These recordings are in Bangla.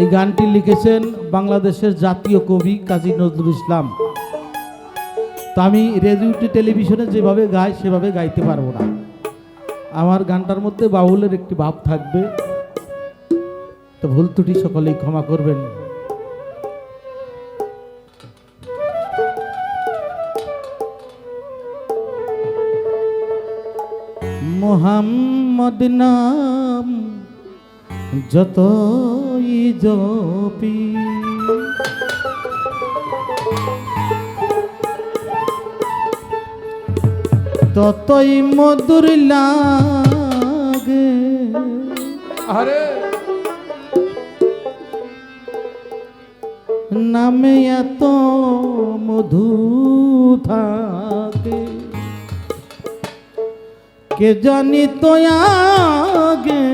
এই গানটি লিখেছেন বাংলাদেশের জাতীয় কবি কাজী নজরুল ইসলাম। তো আমি রেডিও টেলিভিশনে যেভাবে গাই, সেভাবে গাইতে পারব না। আমার গানটার মধ্যে বাউলের একটি ভাব থাকবে। তো ভুল ত্রুটি সকলেই ক্ষমা করবেন। মোহাম্মদ নাম যতই জপি। ততই মধুর লাগে। আরে নামে এত মধু থাকে। কে জানি তো আগে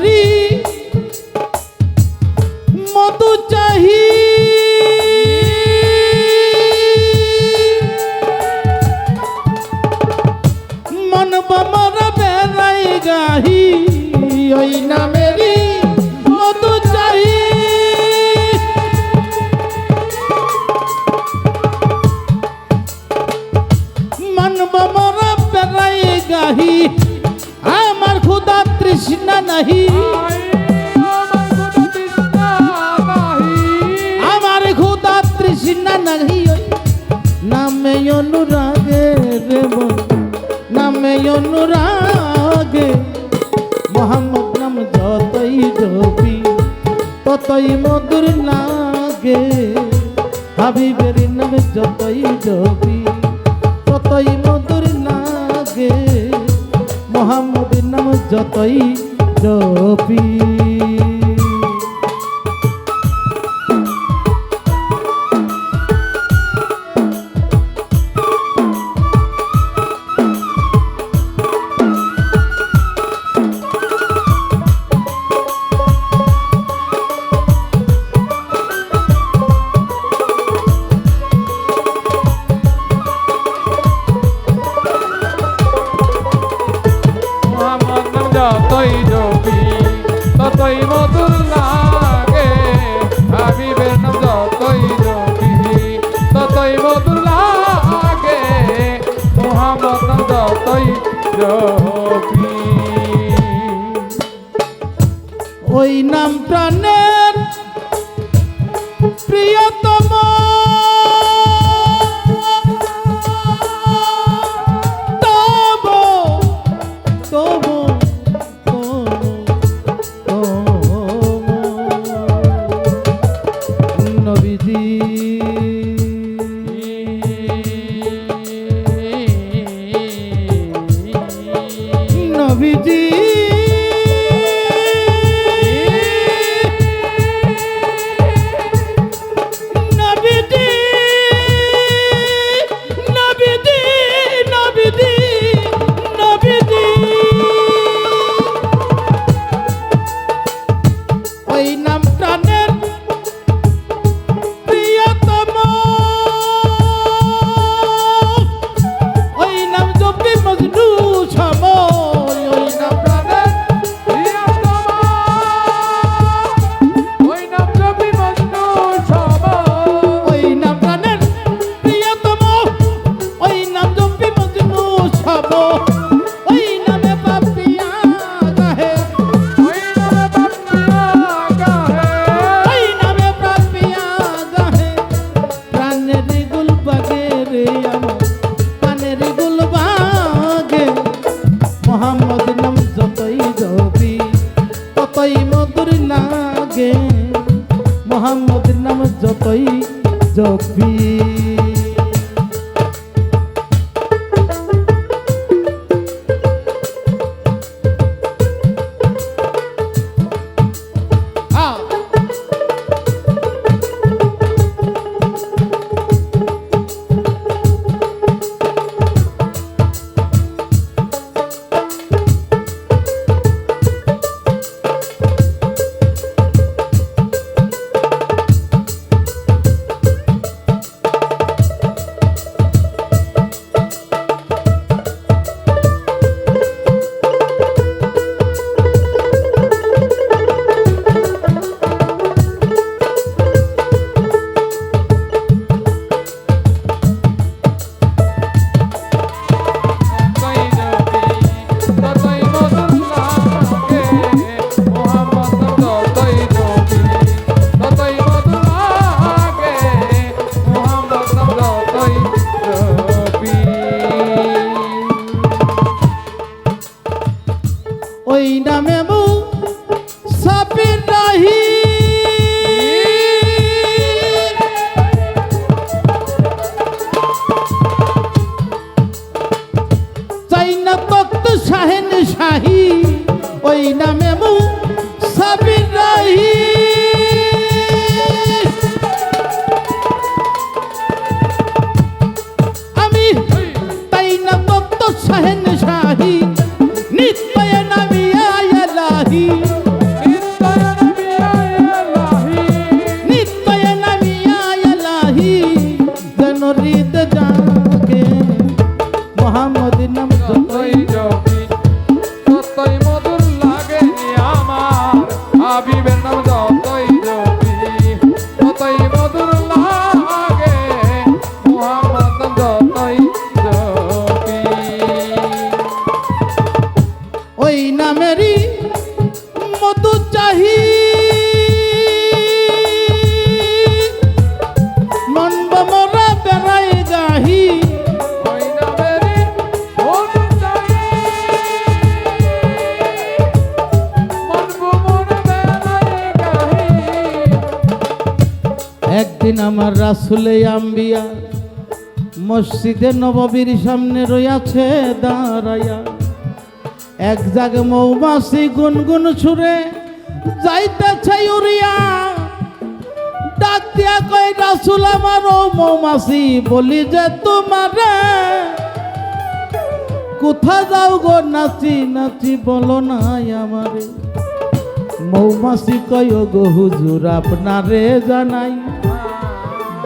queria নাহি। আমার খুদা তৃষ্ণা নাহি নামে অনুরাগে রে নামে অনুরাগে। মোহাম্মদ নাম যতই জপি ততই মধুর লাগে। হাবিবের নাম যতই জপি ততই মধুর লাগে। মোহাম্মদের নাম যতই জপি ওই নাম জপি ওই নামে মু সাপির নাহি আমি তাই না তক্ত শাহেন শাহী নিত্যয় নামিয়া লাহি। নিত্যয় নিত্যয় নামিয়া লাহি। যেন একদিন আমার রাসুলে আম্বিয়া, মসজিদে নববীর সামনে রইয়াছে দাঁড়াইয়া। এক জাগে মৌমাছি গুনগুন সুরে যাইতেছে উড়িয়া ডাক দিয়া কই রাসুল আমার ও মৌমাছি, বলি যে তোমারে। কোথা যাও গো নাচি নাচি বলো নাই আমারে। মৌমাছি কয় গো হুজুর আপনারে জানাই।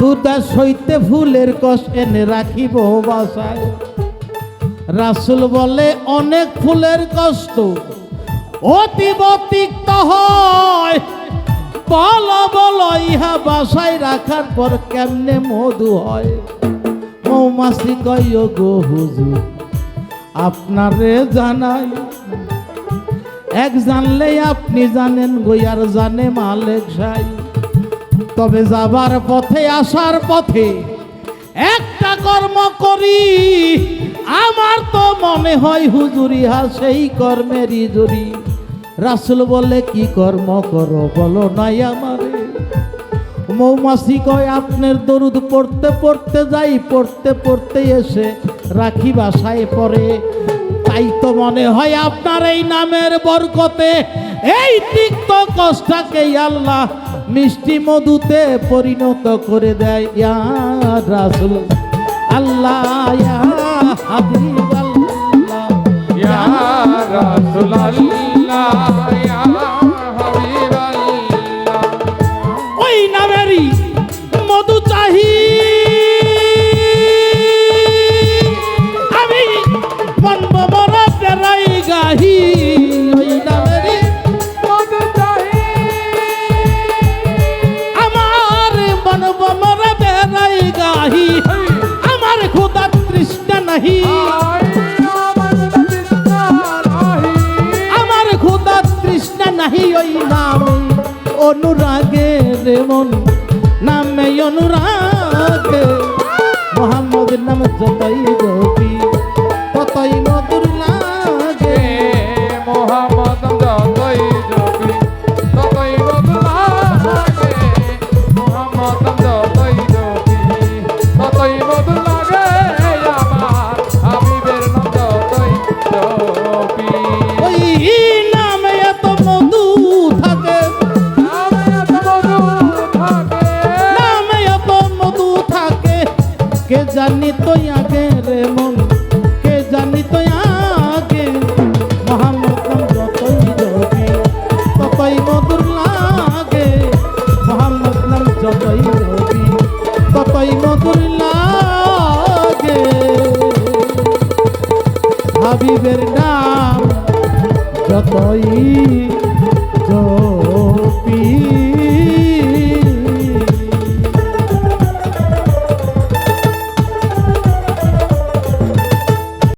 দুটা সইতে ফুলের কষ এনে রাখিব বাসায়। রাসুল বলে, অনেক ফুলের কষ্ট, অতীব তিক্ত হয়। বল বল ইহা বাসায় রাখার পর কেমনে মধু হয়? মৌমাছি কয় গো হুজুর, আপনারে জানাই। এক জানলে আপনি জানেন গইয়ার জানে মালেক সাই। তবে যাবার পথে, আসার পথে একটা কর্ম করি। আমার তো মনে হয় হুজুরি হা সেই কর্মেরই জুরি রাসুল বলে কি কর্ম করো বলো নাই আমারে? মৌমাছি কয়, আপনার দরুদ পড়তে পড়তে যাই, পড়তে পড়তে এসে রাখি বাসায় পড়ে। তাই তো মনে হয় আপনার এই নামের বরকতে এই তিক্ত কষ্টাকে আল্লাহ মিষ্টি মধুতে পরিণত করে দেয় ইয়া রাসুল। আল্লাহ ইয়া হাবিব আল্লাহ ইয়া রাসূলুল্লাহ নাহি আমার খুদা তৃষ্ণা নাহি ওই নামে। অনুরাগে রে নামে অনুরাগে। মোহাম্মদের নাম যতই জপি জানি তো আগে রে মন, কে জানি তো আগে? মহামতম যতই যোগে ততই মধুর লাগে। মহামতম যতই যোগে ততই মধুর লাগে। হাবিবের নাম যতই